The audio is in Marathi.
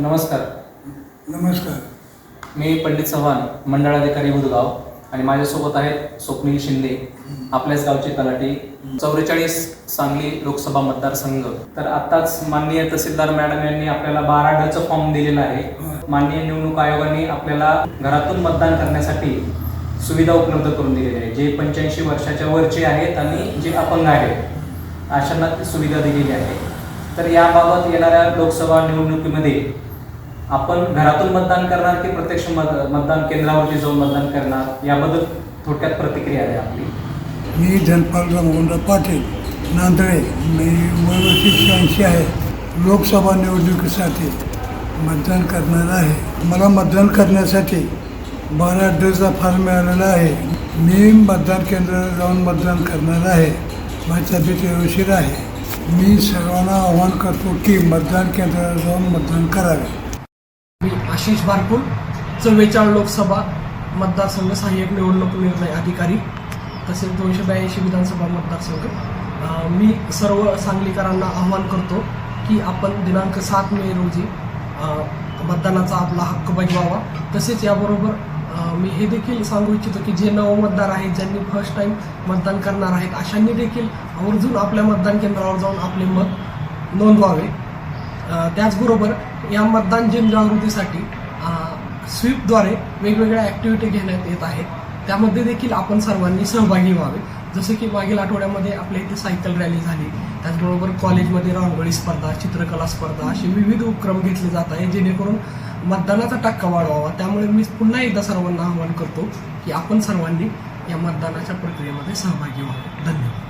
नमस्कार. नमस्कार. मी पंडित चव्हाण मंडळाधिकारी बुधगाव आणि माझ्यासोबत आहेत स्वप्नील शिंदे आपल्याच गावचे तलाठी चौवेचाळीस सांगली लोकसभा मतदारसंघ. तर आताच माननीय तहसीलदार मॅडम यांनी आपल्याला बारा डचं फॉर्म दिलेला आहे. माननीय निवडणूक आयोगाने आपल्याला घरातून मतदान करण्यासाठी सुविधा उपलब्ध करून दिलेली आहे जे पंच्याऐंशी वर्षाच्या वरचे आहेत आणि जे अपंग आहेत अशांना सुविधा दिलेली आहे. तर याबाबत येणाऱ्या लोकसभा निवडणुकीमध्ये आपण घरातून मतदान करणार की प्रत्यक्ष मत मतदान केंद्रावरती जाऊन मतदान करणार? याबद्दल थोडक्यात प्रतिक्रिया आहे आपली. मी धनपालराव मोहनराव पाटील नांदळे मी वयवर्षी शहाऐंशी आहे. लोकसभा निवडणुकीसाठी मतदान करणार आहे. मला मतदान करण्यासाठी बारा ड्रेसचा फार मिळालेला आहे. मी मतदान केंद्रावर जाऊन मतदान करणार आहे. माझी तब्येत उशीर आहे. मी सर्वांना आवाहन करतो की मतदान केंद्रावर जाऊन मतदान करावे. मी आशिष बारपूर चव्वेचाळ लोकसभा मतदारसंघ सहाय्यक निवडणूक निर्णय अधिकारी तसेच दोनशे ब्याऐंशी विधानसभा मतदारसंघ. मी सर्व सांगलीकरांना आवाहन करतो की आपण दिनांक सात मे रोजी मतदानाचा आपला हक्क बजवावा. तसेच याबरोबर मी हे देखील सांगू इच्छितो की जे नवमतदार आहेत ज्यांनी फर्स्ट टाईम मतदान करणार आहेत अशांनी देखील आवर्जून आपल्या मतदान केंद्रावर जाऊन आपले मत नोंदवावे. त्याचबरोबर या मतदान जनजागृतीसाठी स्वीपद्वारे वेगवेगळ्या ॲक्टिव्हिटी घेण्यात येत आहेत. त्यामध्ये देखील आपण सर्वांनी सहभागी व्हावे. जसं की मागील आठवड्यामध्ये आपल्या इथे सायकल रॅली झाली. त्याचबरोबर कॉलेजमध्ये रांगोळी स्पर्धा चित्रकला स्पर्धा असे विविध उपक्रम घेतले जात आहे जेणेकरून मतदानाचा टक्का वाढवावा. त्यामुळे मी पुन्हा एकदा सर्वांना आवाहन करतो की आपण सर्वांनी या मतदानाच्या प्रक्रियेमध्ये सहभागी व्हावे. धन्यवाद.